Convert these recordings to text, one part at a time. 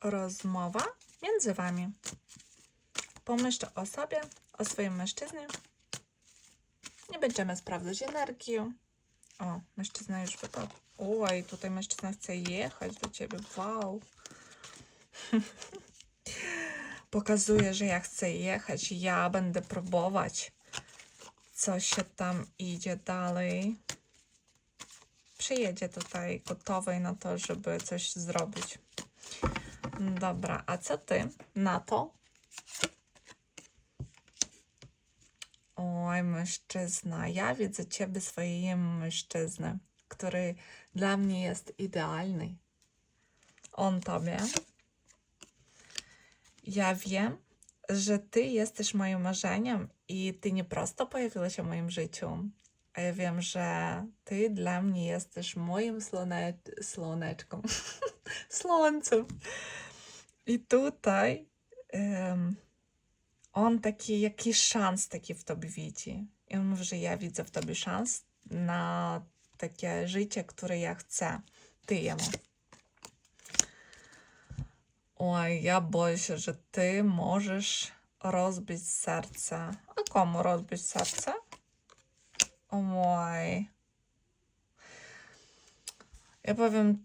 rozmowa między wami. Pomyślcie o sobie, o swoim mężczyźnie. Nie będziemy sprawdzać energii. O, mężczyzna już wypadł. Oj, tutaj mężczyzna chce jechać do ciebie. Wow. Pokazuje, że ja chcę jechać. Ja będę próbować. Co się tam idzie dalej. Przyjedzie tutaj gotowy na to, żeby coś zrobić. Dobra, a co ty na to? Oj, mężczyzna, ja widzę ciebie swojego mężczyznę, który dla mnie jest idealny. On tobie. Ja wiem, że ty jesteś moim marzeniem i ty nie prosto pojawiła się w moim życiu, a ja wiem, że ty dla mnie jesteś moim słone... słoneczką, słońcem. I tutaj em, on taki, jakiś szans taki w tobie widzi. I on mówi, że ja widzę w tobie szans na takie życie, które ja chcę. Ty jemu. Oj, ja boję się, że ty możesz rozbić serce. A komu rozbić serce? O mój. Ja powiem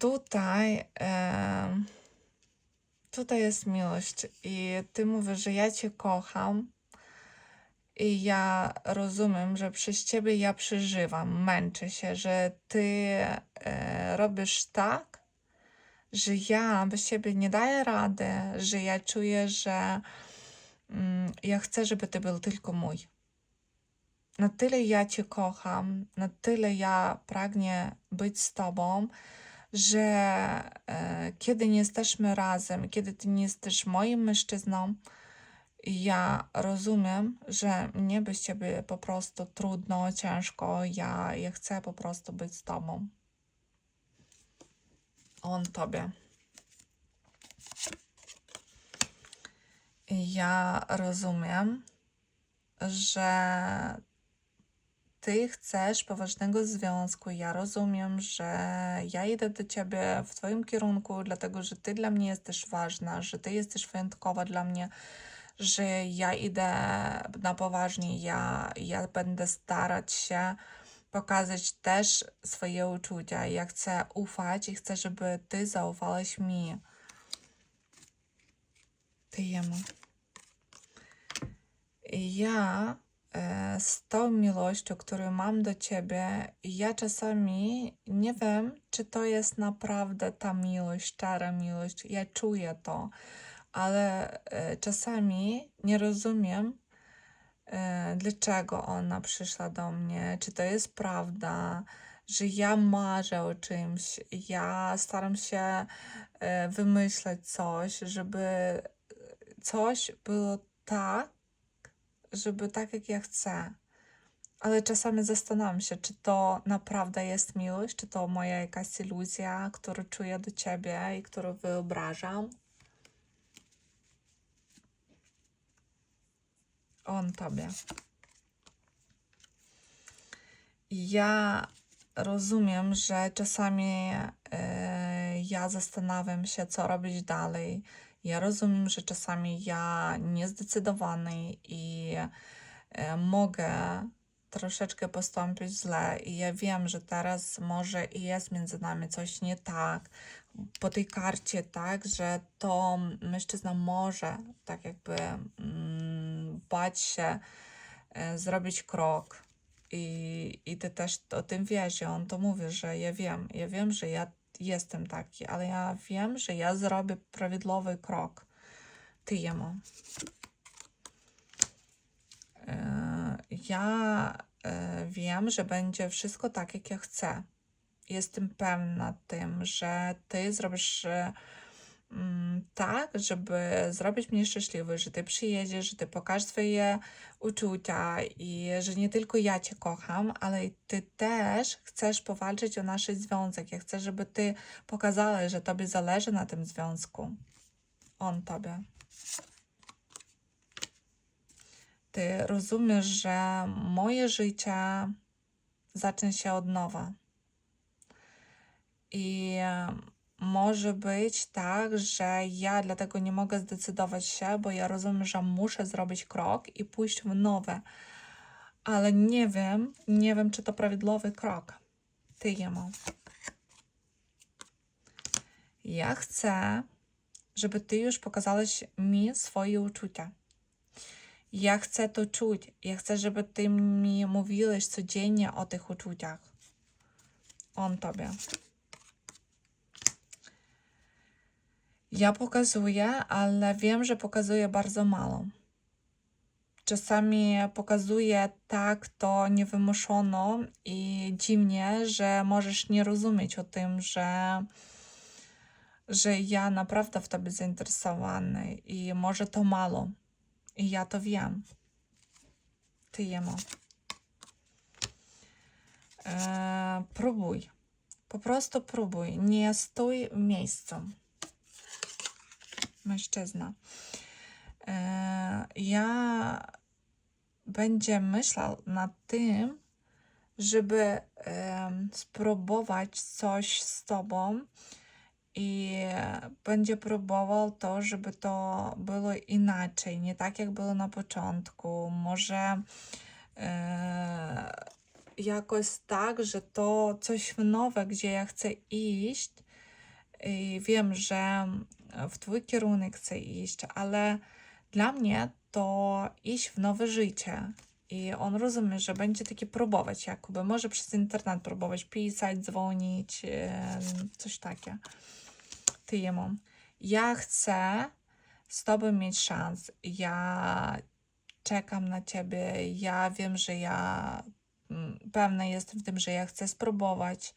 tutaj, jest miłość i ty mówisz, że ja cię kocham i ja rozumiem, że przez ciebie ja przeżywam, męczę się, że ty e, robisz tak, że ja bez siebie nie daję rady, że ja czuję, że mm, ja chcę, żeby ty był tylko mój. Na tyle ja cię kocham, na tyle ja pragnie być z tobą, że e, kiedy nie jesteśmy razem, kiedy ty nie jesteś moim mężczyzną, ja rozumiem, że mnie bez ciebie po prostu trudno, ciężko. Ja, ja chcę po prostu być z tobą. On tobie. Ja rozumiem, że ty chcesz poważnego związku. Ja rozumiem, że ja idę do ciebie w twoim kierunku, dlatego że ty dla mnie jesteś ważna, że ty jesteś wyjątkowa dla mnie, że ja idę na poważnie. Ja, ja będę starać się pokazać też swoje uczucia. Ja chcę ufać i chcę, żeby ty zaufałeś mi. Ty jemu. Ja z tą miłością, którą mam do ciebie, ja czasami nie wiem, czy to jest naprawdę ta miłość, szczera miłość. Ja czuję to, ale e, czasami nie rozumiem, e, dlaczego ona przyszła do mnie, czy to jest prawda, że ja marzę o czymś, ja staram się e, wymyśleć coś, żeby coś było tak, żeby tak jak ja chcę. Ale czasami zastanawiam się, czy to naprawdę jest miłość, czy to moja jakaś iluzja, którą czuję do ciebie i którą wyobrażam. On tobie. Ja rozumiem, że czasami e, ja zastanawiam się, co robić dalej. Ja rozumiem, że czasami ja niezdecydowany i e, mogę troszeczkę postąpić źle i ja wiem, że teraz może i jest między nami coś nie tak. Po tej karcie, tak, że to mężczyzna może tak jakby mm, bać się e, zrobić krok. I, I ty też o tym wiesz, i on to mówi, że ja wiem, ja wiem, że ja jestem taki, ale ja wiem, że ja zrobię prawidłowy krok. Jemu. E, Ja e, wiem, że będzie wszystko tak, jak ja chcę. Jestem pewna tym, że ty zrobisz e, tak, żeby zrobić mnie szczęśliwy, że ty przyjedziesz, że ty pokażesz swoje uczucia i że nie tylko ja cię kocham, ale i ty też chcesz powalczyć o nasz związek. Ja chcę, żeby ty pokazała, że tobie zależy na tym związku. On tobie. Ty rozumiesz, że moje życie zacznie się od nowa. I może być tak, że ja dlatego nie mogę zdecydować się, bo ja rozumiem, że muszę zrobić krok i pójść w nowe. Ale nie wiem, nie wiem, czy to prawidłowy krok. Ty jemu. Ja chcę, żeby ty już pokazałeś mi swoje uczucia. Ja chcę to czuć. Ja chcę, żeby ty mi mówiłeś codziennie o tych uczuciach. On tobie. Ja pokazuję, ale wiem, że pokazuję bardzo mało. Czasami pokazuję tak to niewymuszono i dziwnie, że możesz nie rozumieć o tym, że, że ja naprawdę w tobie zainteresowany i może to mało. I ja to wiem. Ty jemu. E, próbuj. Po prostu próbuj. Nie stój w miejscu. Mężczyzna. E, ja będzie myślał nad tym, żeby spróbować coś z tobą i będzie próbował to, żeby to było inaczej, nie tak jak było na początku. Może e, jakoś tak, że to coś nowe, gdzie ja chcę iść i wiem, że w twój kierunek chcę iść, ale dla mnie to iść w nowe życie. I on rozumie, że będzie taki próbować, jakoby może przez internet próbować pisać, dzwonić, coś takie. Ty jemu. Ja chcę z tobą mieć szans. Ja czekam na ciebie. Ja wiem, że ja mm, pewna jestem w tym, że ja chcę spróbować.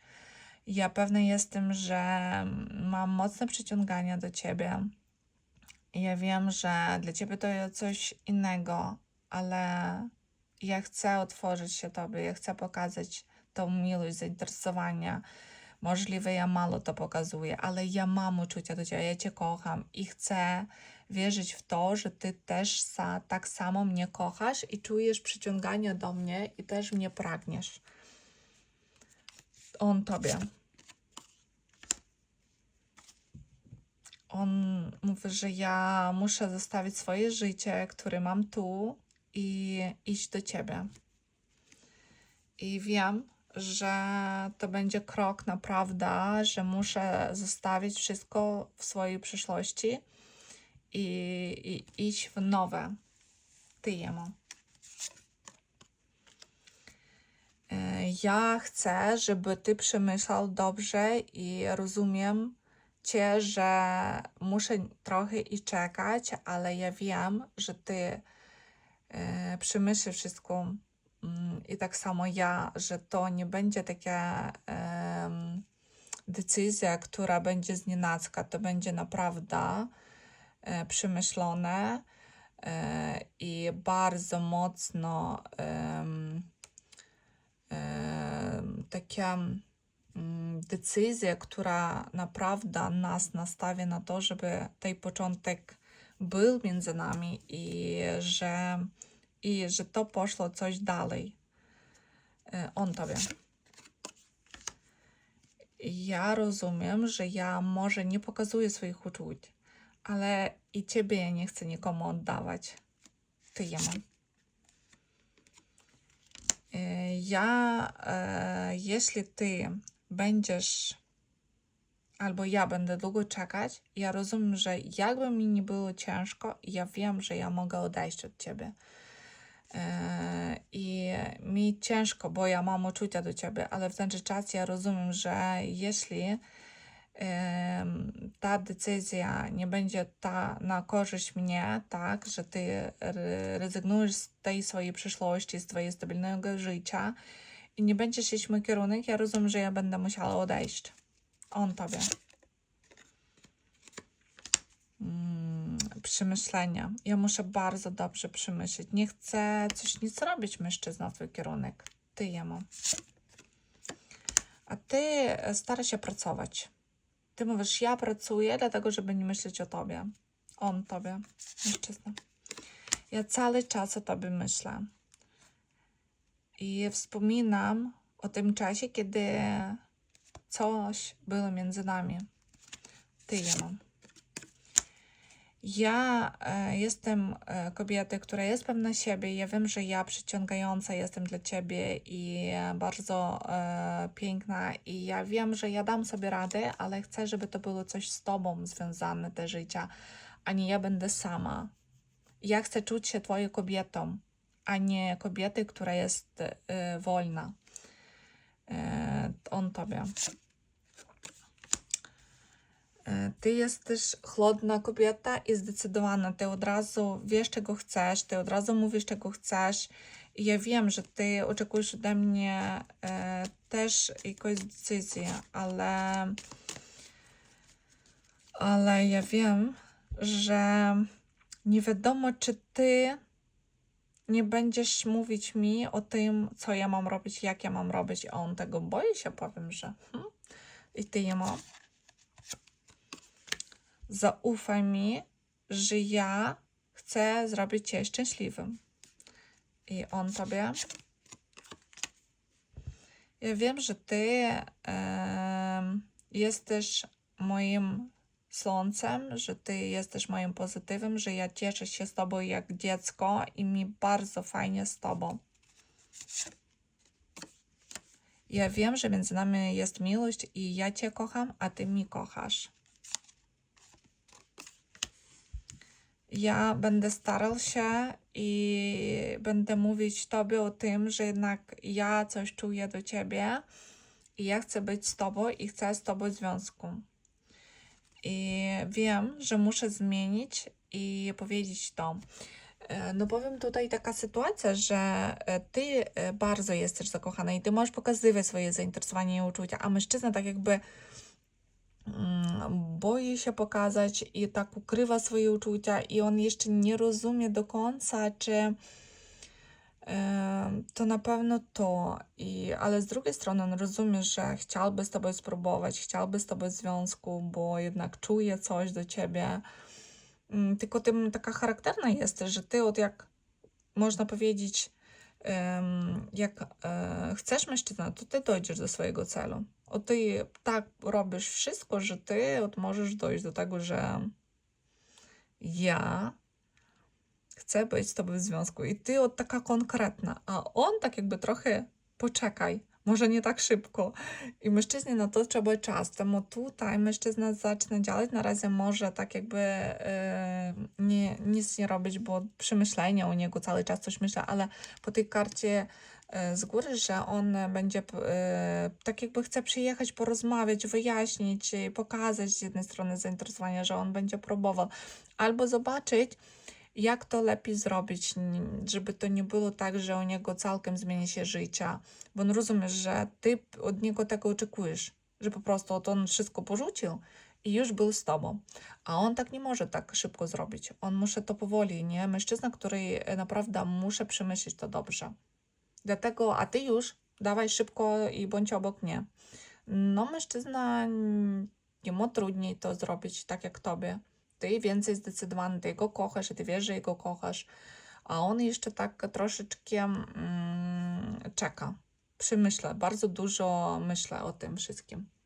Ja pewna jestem, że mam mocne przyciągania do ciebie. Ja wiem, że dla ciebie to jest coś innego, ale ja chcę otworzyć się tobie, ja chcę pokazać tą miłość, zainteresowanie. Możliwe, ja mało to pokazuję, ale ja mam uczucia do ciebie, ja cię kocham i chcę wierzyć w to, że ty też sa, tak samo mnie kochasz i czujesz przyciąganie do mnie i też mnie pragniesz. On tobie. On mówi, że ja muszę zostawić swoje życie, które mam tu i iść do ciebie. I wiem, że to będzie krok naprawdę, że muszę zostawić wszystko w swojej przyszłości i, i iść w nowe. Ty jemu. E, Ja chcę, żeby ty przemyślał dobrze i rozumiem cię, że muszę trochę i czekać, ale ja wiem, że ty e, przemyślisz wszystko mm, i tak samo ja, że to nie będzie taka decyzja, która będzie znienacka, to będzie naprawdę e, przemyślone e, i bardzo mocno em, takie mm, decyzja, która naprawdę nas nastawia na to, żeby ten początek był między nami i że, i że to poszło coś dalej. E, On tobie. Ja rozumiem, że ja może nie pokazuję swoich uczuć, ale i ciebie ja nie chcę nikomu oddawać. Ty jemu. Ja, e, jeśli ty będziesz, albo ja będę długo czekać, ja rozumiem, że jakby mi nie było ciężko, ja wiem, że ja mogę odejść od ciebie. E, I mi ciężko, bo ja mam uczucia do ciebie, ale w ten czas ja rozumiem, że jeśli ta decyzja nie będzie ta na korzyść mnie, tak, że ty rezygnujesz z tej swojej przyszłości, z twojego stabilnego życia i nie będziesz iść mój kierunek, ja rozumiem, że ja będę musiała odejść. On tobie. Mm, przemyślenia. Ja muszę bardzo dobrze przemyśleć. Nie chcę coś nic robić mężczyzna twój kierunek. Ty jemu. A ty e, stara się pracować. Ty mówisz, ja pracuję, dlatego żeby nie myśleć o tobie. On tobie, mężczyzna. Ja cały czas o tobie myślę. I wspominam o tym czasie, kiedy coś było między nami. ty je mam. Ja e, jestem e, kobietą, która jest pewna siebie. Ja wiem, że ja przyciągająca jestem dla ciebie i bardzo e, piękna. I ja wiem, że ja dam sobie radę, ale chcę, żeby to było coś z tobą związane, te życia, a nie ja będę sama. Ja chcę czuć się twoją kobietą, a nie kobiety, która jest e, wolna. E, on tobie. E, Ty jesteś chłodna kobieta i zdecydowana. Ty od razu wiesz, czego chcesz, ty od razu mówisz, czego chcesz. I ja wiem, że ty oczekujesz ode mnie e, też jakąś decyzję, ale, ale ja wiem, że nie wiadomo, czy ty nie będziesz mówić mi o tym, co ja mam robić, jak ja mam robić. A on tego boi się, powiem, że hmm, i ty jemu zaufaj mi, że ja chcę zrobić cię szczęśliwym. I on tobie. Ja wiem, że ty jesteś moim słońcem, że ty jesteś moim pozytywem, że ja cieszę się z tobą jak dziecko i mi bardzo fajnie z tobą. Ja wiem, że między nami jest miłość i ja cię kocham, a ty mnie kochasz. Ja będę starał się i będę mówić Tobie o tym, że jednak ja coś czuję do Ciebie i ja chcę być z Tobą i chcę z Tobą związku. I wiem, że muszę zmienić i powiedzieć to. E, No powiem tutaj taka sytuacja, że e, ty e, bardzo jesteś zakochana i ty możesz pokazywać swoje zainteresowanie i uczucia, a mężczyzna tak jakby mm, boi się pokazać i tak ukrywa swoje uczucia i on jeszcze nie rozumie do końca, czy to na pewno to. I, ale z drugiej strony on rozumie, że chciałby z tobą spróbować, chciałby z tobą związku, bo jednak czuje coś do ciebie. Mm, Tylko tym taka charakterna jesteś, że ty od jak można powiedzieć, jak e, chcesz mężczyznę, to ty dojdziesz do swojego celu. O ty tak robisz wszystko, że ty od możesz dojść do tego, że ja chcę być z tobą w związku i ty od taka konkretna, a on tak jakby trochę poczekaj, może nie tak szybko. I mężczyźnie na to trzeba czas. Temu tutaj mężczyzna zacznie działać, na razie może tak jakby e, nie, nic nie robić, bo przemyślenia u niego cały czas coś myślę, ale po tej karcie e, z góry, że on będzie e, tak jakby chce przyjechać, porozmawiać, wyjaśnić, pokazać z jednej strony zainteresowanie, że on będzie próbował, albo zobaczyć, jak to lepiej zrobić, żeby to nie było tak, że u niego całkiem zmieni się życie, bo on rozumie, że ty od niego tego oczekujesz, że po prostu on wszystko porzucił i już był z tobą. A on tak nie może tak szybko zrobić. On musi to powoli, nie? Mężczyzna, który e, naprawdę muszę przemyśleć to dobrze. Dlatego, a ty już dawaj szybko i bądź obok mnie. No, mężczyzna mm, jemu trudniej to zrobić tak jak tobie. Ty więcej zdecydowany, ty go kochasz i ty wiesz, że jego kochasz, a on jeszcze tak troszeczkę mm, czeka. Przemyśla, bardzo dużo myślę o tym wszystkim.